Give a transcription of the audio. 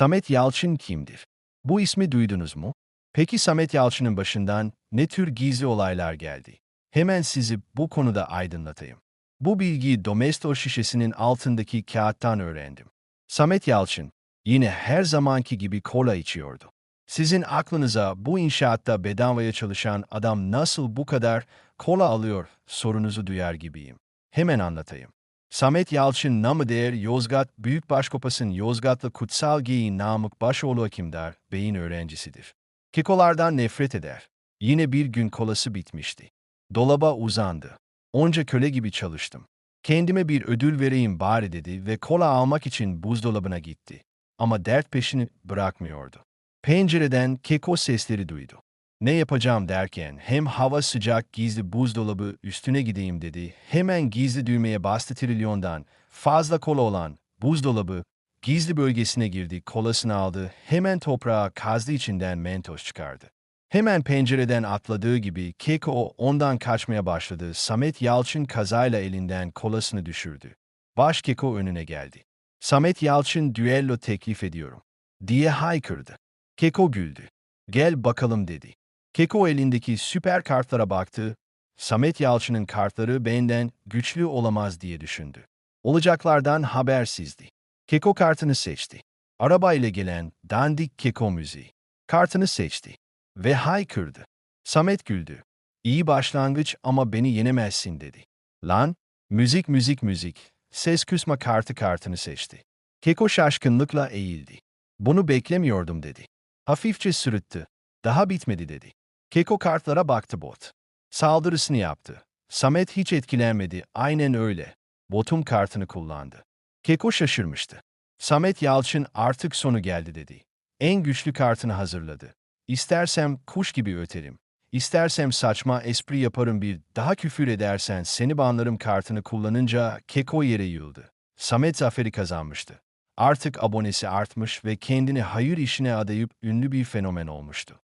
Samet Yalçın kimdir? Bu ismi duydunuz mu? Peki Samet Yalçın'ın başından ne tür gizli olaylar geldi? Hemen sizi bu konuda aydınlatayım. Bu bilgiyi Domesto şişesinin altındaki kağıttan öğrendim. Samet Yalçın yine her zamanki gibi kola içiyordu. Sizin aklınıza bu inşaatta bedavaya çalışan adam nasıl bu kadar kola alıyor sorunuzu duyar gibiyim. Hemen anlatayım. Samet Yalçın namı değer Yozgat Büyük Başkopas'ın Yozgatlı Kutsal Geyin Namık Başoğlu Hakimdar Bey'in öğrencisidir. Kekolardan nefret eder. Yine bir gün kolası bitmişti. Dolaba uzandı. Onca köle gibi çalıştım. Kendime bir ödül vereyim bari dedi ve kola almak için buzdolabına gitti. Ama dert peşini bırakmıyordu. Pencereden keko sesleri duydu. Ne yapacağım derken hem hava sıcak gizli buzdolabı üstüne gideyim dedi. Hemen gizli düğmeye bastı trilyondan. Fazla kola olan buzdolabı gizli bölgesine girdi, kolasını aldı. Hemen toprağa kazdı içinden mentos çıkardı. Hemen pencereden atladığı gibi Keko ondan kaçmaya başladı. Samet Yalçın kazayla elinden kolasını düşürdü. Baş Keko önüne geldi. Samet Yalçın düello teklif ediyorum diye haykırdı. Keko güldü. Gel bakalım dedi. Keko elindeki süper kartlara baktı. Samet Yalçın'ın kartları benden güçlü olamaz diye düşündü. Olacaklardan habersizdi. Keko kartını seçti. Araba ile gelen dandik Keko müziği. Kartını seçti. Ve haykırdı. Samet güldü. İyi başlangıç ama beni yenemezsin dedi. Lan, müzik müzik müzik. Ses küsma kartı kartını seçti. Keko şaşkınlıkla eğildi. Bunu beklemiyordum dedi. Hafifçe sürüttü. Daha bitmedi dedi. Keko kartlara baktı bot. Saldırısını yaptı. Samet hiç etkilenmedi. Aynen öyle. Bot'un kartını kullandı. Keko şaşırmıştı. Samet Yalçın artık sonu geldi dedi. En güçlü kartını hazırladı. İstersem kuş gibi öterim. İstersem saçma espri yaparım bir daha küfür edersen seni banlarım kartını kullanınca Keko yere yığıldı. Samet zaferi kazanmıştı. Artık abonesi artmış ve kendini hayır işine adayıp ünlü bir fenomen olmuştu.